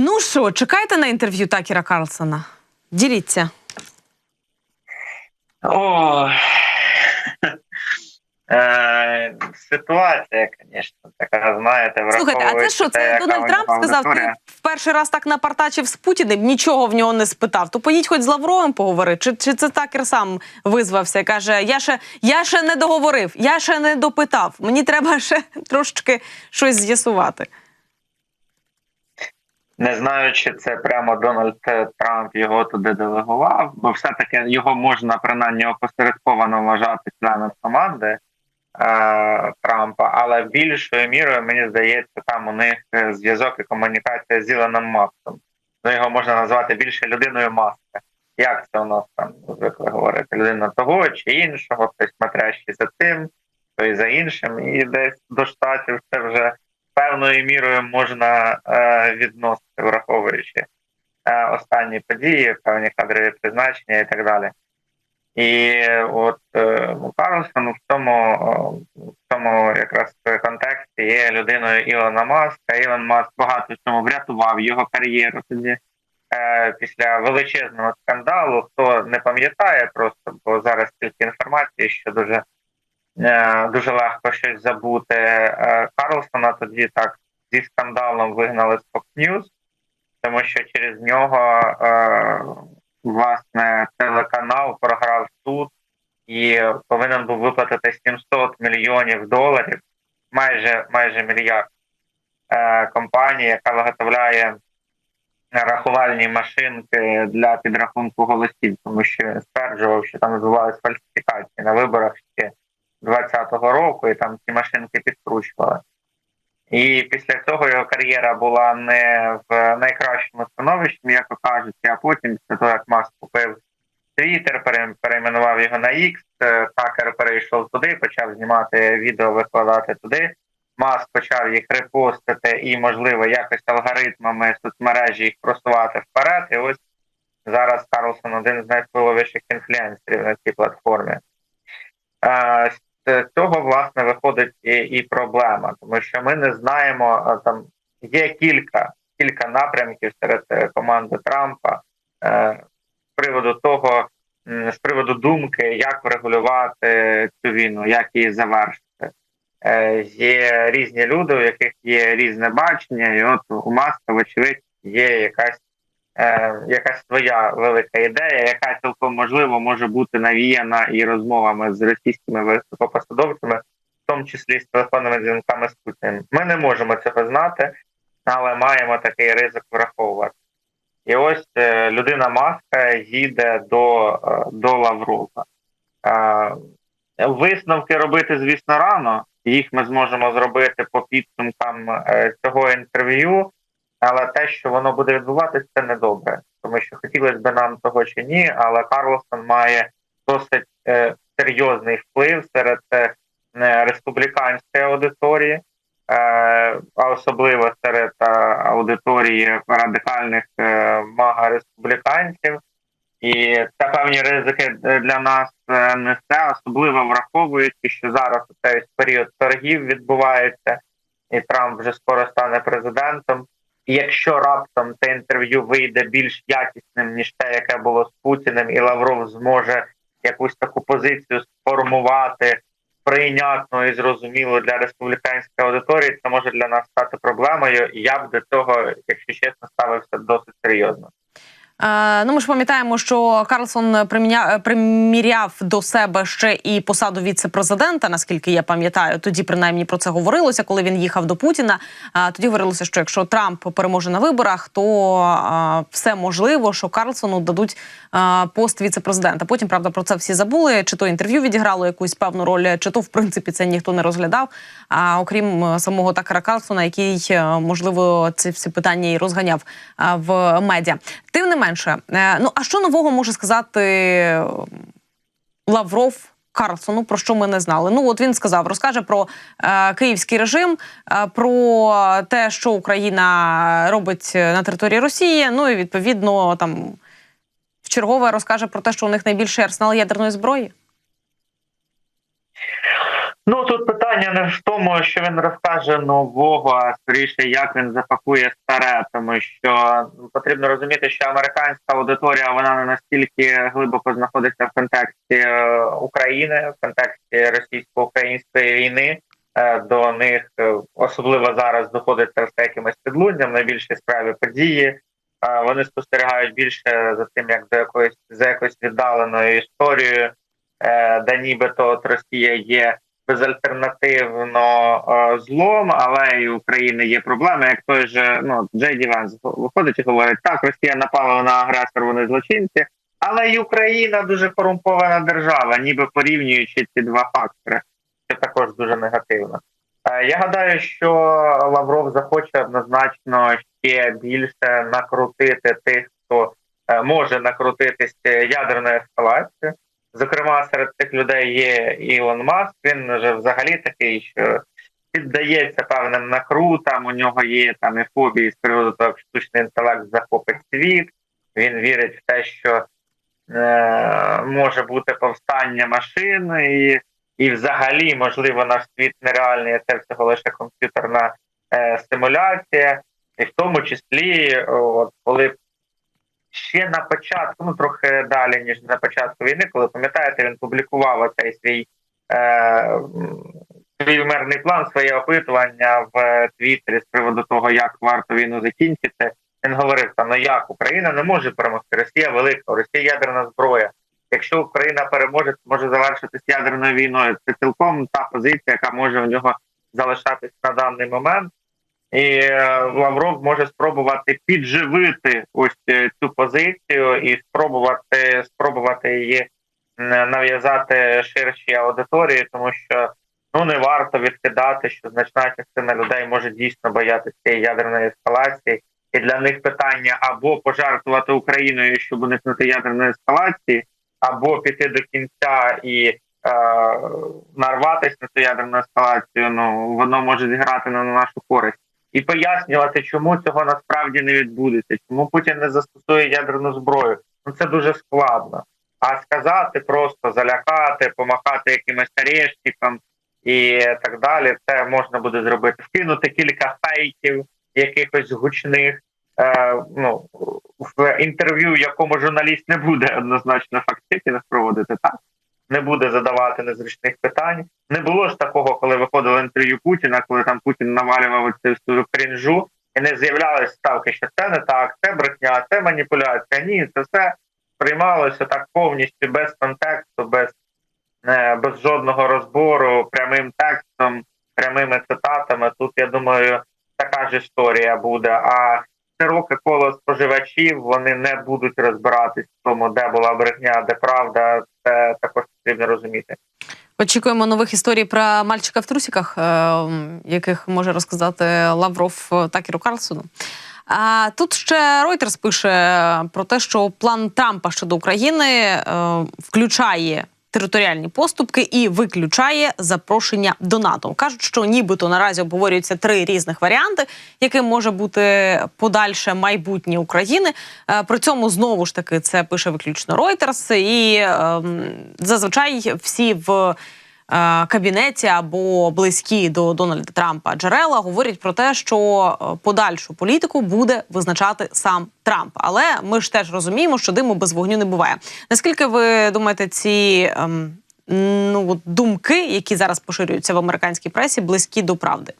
Ну що, чекайте на інтерв'ю Такера Карлсона? Діліться. О, е, ситуація, звісно, така, знаєте, Слухайте, а це що? Це Дональд Трамп сказав, ти аудиторія. в перший раз так напартачив з Путіним, нічого в нього не спитав. То поїдь хоч з Лавровим поговори. Чи, чи це Такер сам визвався? Каже: я ще, я ще не договорив, я ще не допитав. Мені треба ще трошечки щось з'ясувати. Не знаю, чи це прямо Дональд Трамп його туди делегував, бо все-таки його можна принаймні опосередковано вважати членом команди е, Трампа, але більшою мірою, мені здається, там у них е, зв'язок і комунікація з Ілоном Маском. Ну, його можна назвати більше людиною маска. Як це у нас там звикли говорити? Людина того чи іншого, хтось смотрящий за тим, той за іншим, і десь до штатів це вже певною мірою можна е, відносити, враховуючи е, останні події, певні кадрові призначення і так далі. І от е, Карлсон в цьому, в цьому якраз контексті є людиною Ілона Маска. Ілон Маск багато в цьому врятував його кар'єру тоді. Після величезного скандалу, хто не пам'ятає просто, бо зараз стільки інформації, що дуже дуже легко щось забути. Е, Карлсона тоді так зі скандалом вигнали з Fox News, тому що через нього е, власне телеканал програв суд і повинен був виплатити 700 мільйонів доларів, майже майже мільярд е, компанії, яка виготовляє рахувальні машинки для підрахунку голосів, тому що стверджував, що там відбувалися фальсифікації на виборах ще 2020 року, і там ці машинки підкручували. І після цього його кар'єра була не в найкращому становищі, м'яко кажучи, а потім, після того, як Маск купив пере- перейменував його на X, е, Такер перейшов туди, почав знімати відео, викладати туди. Маск почав їх репостити і, можливо, якось алгоритмами соцмережі їх просувати вперед. І ось зараз Карлсон один з найвпливовіших інфлюенсерів на цій платформі. Е, З цього власне виходить і, і проблема, тому що ми не знаємо там є кілька кілька напрямків серед е, команди Трампа е, з приводу того, з приводу думки, як врегулювати цю війну, як її завершити. Е, Є різні люди, у яких є різне бачення, і от у Маска, вочевидь, є якась е, якась своя велика ідея, яка цілком можливо може бути навіяна і розмовами з російськими високопосадовцями, в тому числі з телефонними дзвінками з Путіним. Ми не можемо цього знати, але маємо такий ризик враховувати. І ось е, людина маска їде до, е, до Лаврова. Е, висновки робити, звісно, рано. Їх ми зможемо зробити по підсумкам е, цього інтерв'ю. Але те, що воно буде відбуватися, це недобре, тому що хотілося б нам того чи ні, але Карлсон має досить е, серйозний вплив серед е, республіканської аудиторії, е, а особливо серед е, аудиторії радикальних е, мага республіканців. І це певні ризики для нас е, несе, особливо враховуючи, що зараз цей період торгів відбувається, і Трамп вже скоро стане президентом. І якщо раптом це інтерв'ю вийде більш якісним ніж те, яке було з Путіним, і Лавров зможе якусь таку позицію сформувати прийнятно і зрозуміло для республіканської аудиторії, це може для нас стати проблемою. І я б до цього, якщо чесно, ставився досить серйозно. Е, ну, ми ж пам'ятаємо, що Карлсон приміня- приміряв до себе ще і посаду віце-президента, наскільки я пам'ятаю. Тоді принаймні про це говорилося, коли він їхав до Путіна. А тоді говорилося, що якщо Трамп переможе на виборах, то все можливо, що Карлсону дадуть пост віце-президента. Потім правда про це всі забули. Чи то інтерв'ю відіграло якусь певну роль, чи то в принципі це ніхто не розглядав. А окрім е, самого Такера Карлсона, який е, можливо ці всі питання і розганяв в медіа. Тим не менше, е, ну а що нового може сказати Лавров? Карлсону, про що ми не знали. Ну от він сказав, розкаже про е, київський режим, е, про те, що Україна робить на території Росії. Ну і відповідно там в чергове розкаже про те, що у них найбільший арсенал ядерної зброї. Ну тут питання не в тому, що він розкаже нового, а скоріше, як він запакує старе, тому що ну, потрібно розуміти, що американська аудиторія вона не настільки глибоко знаходиться в контексті е, України, в контексті російсько-української війни. Е, До них е, особливо зараз доходиться з якимось підлунням, найбільш яскраві події. Е, Вони спостерігають більше за тим, як за якоюсь за якоюсь віддаленою історією, де нібито от Росія є безальтернативно е, злом, але і у України є проблеми. Як той же ну Джей Ді виходить і говорить, так Росія напала на агресор, вони злочинці, але й Україна дуже корумпована держава, ніби порівнюючи ці два фактори, що також дуже негативно. Е, Я гадаю, що Лавров захоче однозначно ще більше накрутити тих, хто е, може накрутитись ядерною ескалацією. Зокрема, серед цих людей є Ілон Маск. Він вже взагалі такий, що піддається певним накрутам. У нього є там і фобії з приводу того, як штучний інтелект захопить світ. Він вірить в те, що е, може бути повстання машин, і, і взагалі, можливо, наш світ нереальний, це всього лише комп'ютерна е, симуляція, і в тому числі, от коли ще на початку, ну трохи далі ніж на початку війни, коли пам'ятаєте, він публікував оцей свій е, свій мирний план, своє опитування в Твіттері з приводу того, як варто війну закінчити. Він говорив: там ну як Україна не може перемогти. Росія велика, Росія ядерна зброя. Якщо Україна переможе, то може завершитись ядерною війною. Це цілком та позиція, яка може в нього залишатись на даний момент. І е, Лавров може спробувати підживити ось е, цю позицію і спробувати спробувати її нав'язати ширшій аудиторії, тому що ну не варто відкидати, що значна частина людей може дійсно боятися цієї ядерної ескалації, і для них питання або пожертвувати Україною, щоб уникнути ядерної ескалації, або піти до кінця і е, нарватися на цю ядерну ескалацію. Ну воно може зіграти на нашу користь і пояснювати, чому цього насправді не відбудеться, чому Путін не застосує ядерну зброю. Ну це дуже складно. А сказати, просто залякати, помахати якимось орешником і так далі, це можна буде зробити. Вкинути кілька фейків, якихось гучних. Е, ну в інтерв'ю, якому журналіст не буде однозначно фактчекінг проводити так. Не буде задавати незручних питань. Не було ж такого, коли виходило інтерв'ю Путіна, коли там Путін навалював цю крінжу, і не з'являлись ставки, що це не так, це брехня, це маніпуляція. Ні, це все приймалося так повністю без контексту, без, е, без жодного розбору, прямим текстом, прямими цитатами. Тут я думаю, така ж історія буде. А широке коло споживачів вони не будуть розбиратись в тому, де була брехня, де правда. Це також потрібно розуміти. Очікуємо нових історій про мальчика в трусіках, е, яких може розказати Лавров е, Такеру Карлсону. А тут ще Reuters пише про те, що план Трампа щодо України е, включає територіальні поступки і виключає запрошення до НАТО. кажуть, що нібито наразі обговорюються три різних варіанти, яким може бути подальше майбутнє України. Е, При цьому знову ж таки це пише виключно Reuters, і ем, зазвичай всі в кабінеті або близькі до Дональда Трампа джерела говорять про те, що е, подальшу політику буде визначати сам Трамп. Але ми ж теж розуміємо, що диму без вогню не буває. Наскільки ви думаєте, ці ем, ну думки, які зараз поширюються в американській пресі, близькі до правди?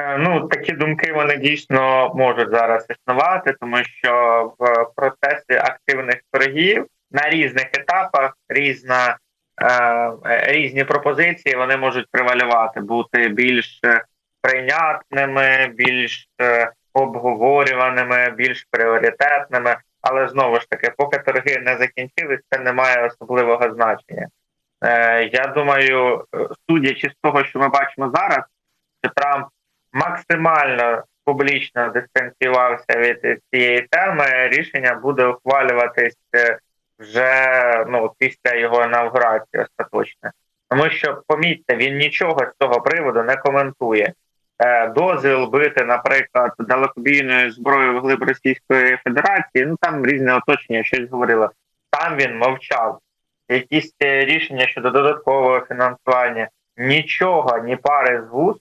Е, Ну, такі думки вони дійсно можуть зараз існувати, тому що в процесі активних торгів на різних етапах різна, е, різні пропозиції вони можуть превалювати, бути більш е, прийнятними, більш е, обговорюваними, більш пріоритетними. Але знову ж таки, поки торги не закінчились, це не має особливого значення. Е, Я думаю, е, судячи з того, що ми бачимо зараз, що Трамп максимально публічно дистанціювався від цієї теми, рішення буде ухвалюватись е, вже ну після його інавгурації остаточно. Тому що помітьте, він нічого з цього приводу не коментує. Е, Дозвіл бити, наприклад, далекобійною зброєю глиб Російської Федерації. Ну там різне оточення щось говорило. Там він мовчав. якісь е, рішення щодо додаткового фінансування, нічого, ні пари з вуст,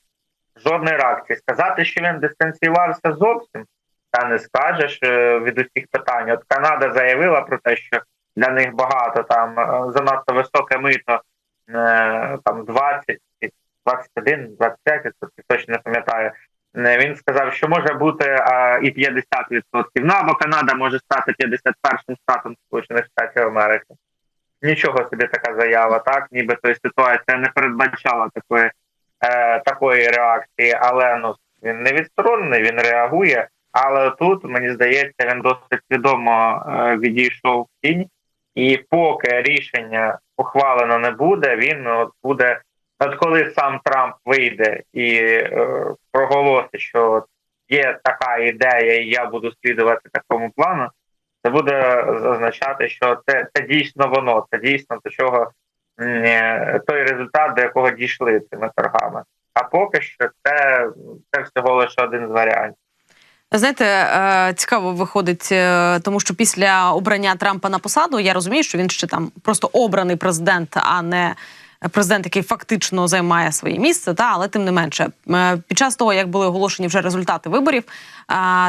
жодної реакції. Сказати, що він дистанціювався зовсім, та не скажеш е, від усіх питань. От Канада заявила про те, що для них багато там е, занадто високе мито, е, там 20, 21, 25, я точно не пам'ятаю. Е, Він сказав, що може бути а, і 50%. Ну або Канада може стати 51-м штатом Сполучених Штатів Америки. Нічого собі така заява, так нібито ситуація не передбачала такої е, такої реакції, але ну він не відсторонений, він реагує. Але тут мені здається, він досить свідомо е, відійшов в тінь, і поки рішення ухвалено не буде, він от буде. От коли сам Трамп вийде і е, проголосить, що є така ідея, і я буду слідувати такому плану, це буде означати, що це, це дійсно воно, це дійсно до чого е, той результат, до якого дійшли цими торгами. А поки що це, це всього лише один з варіантів. Знаєте, е, цікаво виходить, е, тому що після обрання Трампа на посаду я розумію, що він ще там просто обраний президент, а не президент, який фактично займає своє місце. Та але тим не менше, е, під час того, як були оголошені вже результати виборів,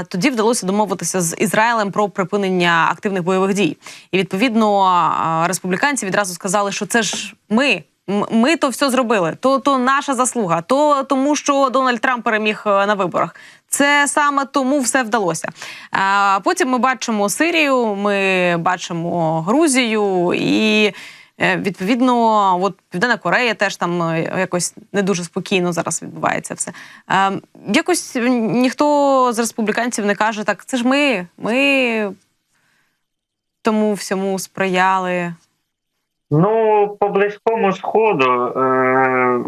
тоді вдалося домовитися з Ізраїлем про припинення активних бойових дій. І відповідно республіканці відразу сказали, що це ж ми. Ми то все зробили. То то наша заслуга, то тому, що Дональд Трамп переміг на виборах. Це саме тому все вдалося. Потім ми бачимо Сирію, ми бачимо Грузію і. е, Відповідно, от Південна Корея теж там е, якось не дуже спокійно зараз відбувається все. Е, якось ніхто з республіканців не каже, так це ж ми, ми тому всьому сприяли. Ну, по близькому сходу е,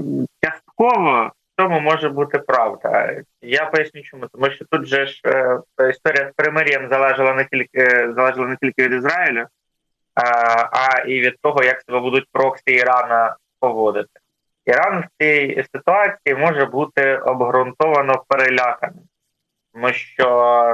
частково цьому може бути правда. Я поясню, чому тому, що тут же ж е, історія з примир'ям залежала не тільки залежала не тільки від Ізраїлю, е, а і від того, як себе будуть проксі Ірана поводити. Іран в цій ситуації може бути обґрунтовано переляканим, тому що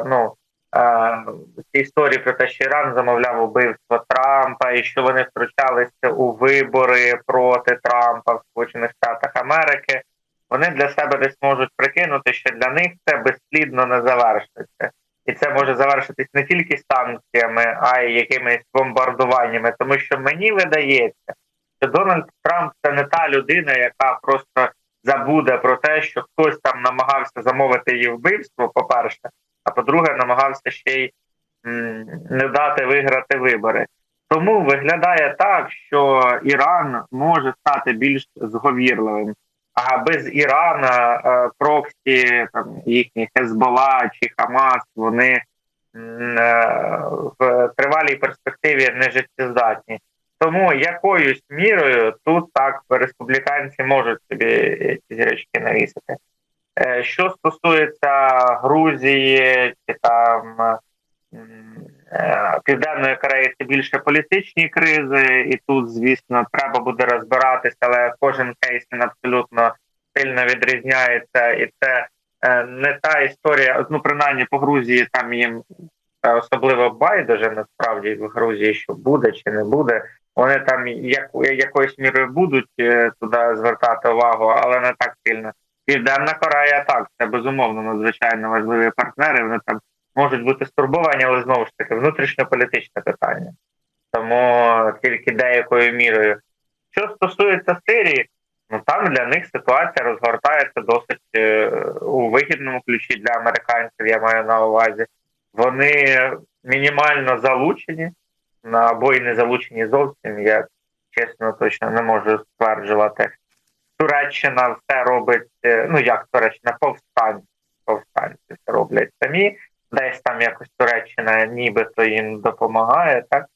ну е, ці історії про те, що Іран замовляв убивство Трампа, і що вони втручалися у вибори проти Трампа в Сполучених Штатах Америки. Вони для себе десь можуть прикинути, що для них це безслідно не завершиться, і це може завершитись не тільки санкціями, а й якимись бомбардуваннями. Тому що мені видається, що Дональд Трамп це не та людина, яка просто забуде про те, що хтось там намагався замовити її вбивство. По перше, а по-друге, намагався ще й не дати виграти вибори. Тому виглядає так, що Іран може стати більш зговірливим. А без Ірана е, проксі там їхні Хезбола чи Хамас вони е, в тривалій перспективі не життєздатні. Тому якоюсь мірою тут так республіканці можуть собі ці зірочки навісити. Е, Що стосується Грузії чи там Південної Кореї, це більше політичні кризи, і тут, звісно, треба буде розбиратися, але кожен кейс він абсолютно сильно відрізняється, і це е, не та історія. Ну, принаймні по Грузії там їм е, особливо байдуже насправді в Грузії, що буде чи не буде. Вони там як, якоюсь мірою будуть е, туди звертати увагу, але не так сильно. Південна Корея так, це безумовно надзвичайно важливі партнери. Вони там можуть бути стурбовані, але знову ж таки внутрішньополітичне питання. Тому тільки деякою мірою. Що стосується Сирії, ну там для них ситуація розгортається досить е, у вигідному ключі для американців. Я маю на увазі. Вони мінімально залучені або й не залучені зовсім. Я чесно точно не можу стверджувати. Туреччина все робить. е, Ну як Туреччина, повстанці, повстанці все роблять самі. Десь там якось Туреччина нібито їм допомагає. Так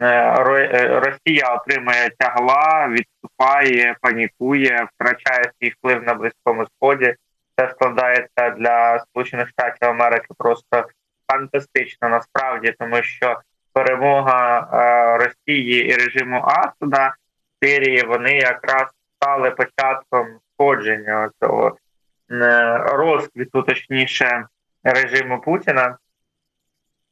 Е, е, Росія отримує тягла, відступає, панікує, втрачає свій вплив на близькому сході. Це складається для Сполучених Штатів Америки просто фантастично насправді, тому що перемога е, Росії і режиму Асада в Сирії вони якраз стали початком входження цього розквіту, точніше, режиму Путіна,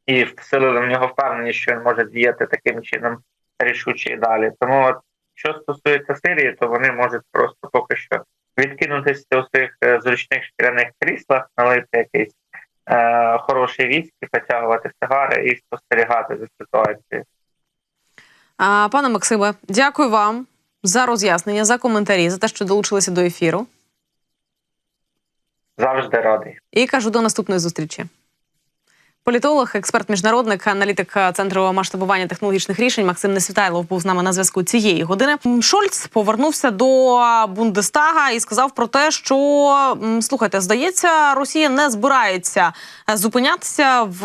і вселили в нього впевненість, що він може діяти таким чином рішуче і далі. Тому, от, що стосується Сирії, то вони можуть просто поки що відкинутися у своїх е, зручних шкіряних кріслах, налити якийсь е, хороший віскі, потягувати сигари і спостерігати за ситуацією. Пане Максиме, дякую вам за роз'яснення, за коментарі, за те, що долучилися до ефіру. Завжди радий. І кажу до наступної зустрічі. Політолог, експерт, міжнародник, аналітик центру масштабування технологічних рішень Максим Несвітайлов був з нами на зв'язку цієї години. Шольц повернувся до Бундестага і сказав про те, що слухайте, здається, Росія не збирається е, зупинятися в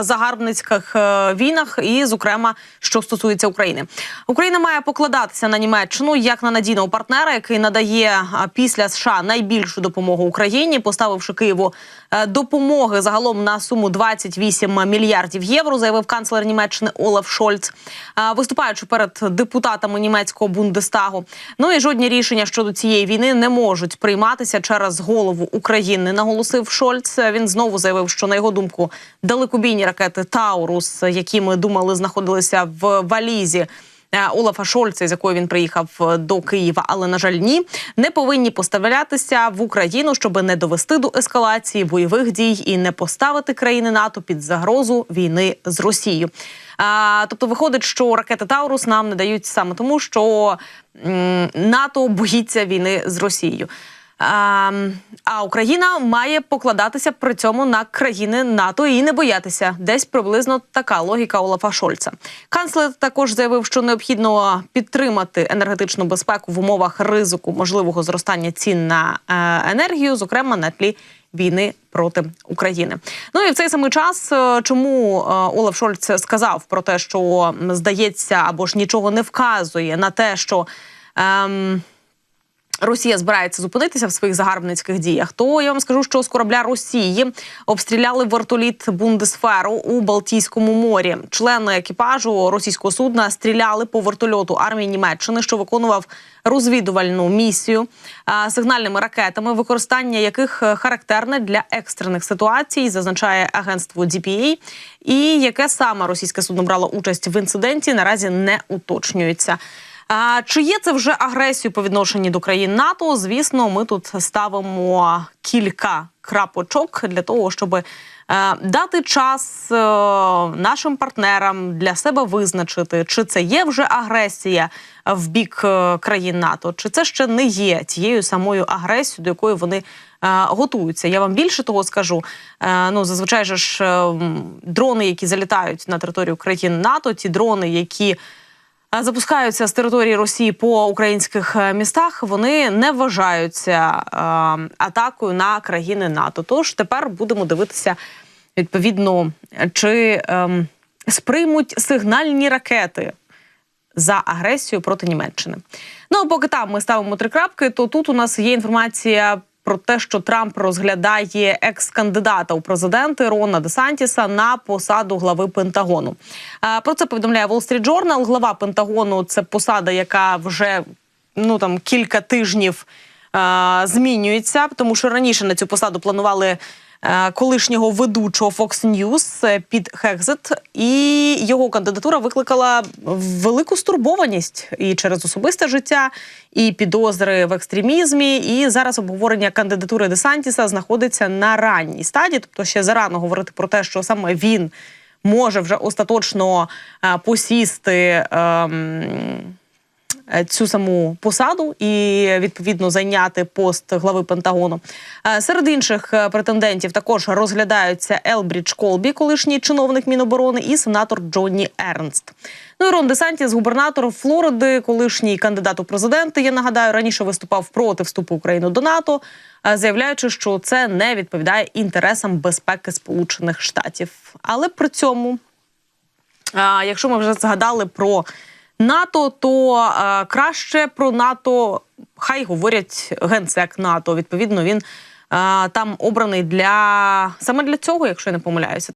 загарбницьких е, війнах, і, зокрема, що стосується України. Україна має покладатися на Німеччину як на надійного партнера, який надає після США найбільшу допомогу Україні, поставивши Києву е, допомоги загалом на суму 28 мільярдів євро, заявив канцлер Німеччини Олаф Шольц, е, виступаючи перед депутатами німецького бундестагу. Ну і жодні рішення щодо цієї війни не можуть прийматися через голову України. Наголосив Шольц. Він знову заявив, що на його думку далекобійні ракети Таурус, які ми думали знаходилися в валізі. Е, Олафа Шольца, з якою він приїхав е, до Києва, але на жаль, ні, не повинні поставлятися в Україну, щоб не довести до ескалації бойових дій і не поставити країни НАТО під загрозу війни з Росією. А, тобто, виходить, що ракети Таурус нам не дають саме тому, що м, НАТО боїться війни з Росією. А, Україна має покладатися при цьому на країни НАТО і не боятися. Десь приблизно така логіка Олафа Шольца. Канцлер також заявив, що необхідно підтримати енергетичну безпеку в умовах ризику можливого зростання цін на е, енергію, зокрема на тлі війни проти України. Ну і в цей самий час, е, чому е, Олаф Шольц сказав про те, що здається або ж нічого не вказує на те, що. Ем, Росія збирається зупинитися в своїх загарбницьких діях. То я вам скажу, що з корабля Росії обстріляли вертоліт Бундесферу у Балтійському морі. Члени екіпажу російського судна стріляли по вертольоту армії Німеччини, що виконував розвідувальну місію сигнальними ракетами, використання яких е, характерне для екстрених ситуацій, зазначає агентство DPA. І яке саме російське судно брало участь в інциденті, наразі не уточнюється. А, чи є це вже агресію по відношенню до країн НАТО? Звісно, ми тут ставимо кілька крапочок для того, щоб е, дати час е, нашим партнерам для себе визначити, чи це є вже агресія в бік е, країн НАТО, чи це ще не є тією самою агресією, до якої вони. Готуються. Я вам більше того скажу. Ну зазвичай ж е, дрони, які залітають на територію країн НАТО, ті дрони, які запускаються з території Росії по українських е, містах, вони не вважаються е, атакою на країни НАТО. Тож тепер будемо дивитися відповідно, чи ем, сприймуть сигнальні ракети за агресію проти Німеччини. Ну а поки там ми ставимо три крапки, то тут у нас є інформація. Про те, що Трамп розглядає екс-кандидата у президенти Рона Десантіса на посаду глави Пентагону. Е, Про це повідомляє Wall Street Journal. Глава Пентагону це посада, яка вже ну там кілька тижнів е, змінюється, тому що раніше на цю посаду планували колишнього ведучого Fox News е, під Хекзет, і його кандидатура викликала велику стурбованість і через особисте життя, і підозри в екстремізмі. І зараз обговорення кандидатури Десантіса знаходиться на ранній стадії, тобто ще зарано говорити про те, що саме він може вже остаточно е, посісти. ем, е, Цю саму посаду і відповідно зайняти пост глави Пентагону. Е, Серед інших е, претендентів також розглядаються Елбрідж Колбі, колишній чиновник Міноборони, і сенатор Джонні Ернст. Ну і Рон Десантіс, губернатор Флориди, колишній кандидат у президенти. Я нагадаю, раніше виступав проти вступу України до НАТО, е, заявляючи, що це не відповідає інтересам безпеки Сполучених Штатів. Але при цьому якщо ми вже згадали про НАТО, то е, краще про НАТО хай говорять генсек НАТО. Відповідно, він е, там обраний для саме для цього, якщо я не помиляюся.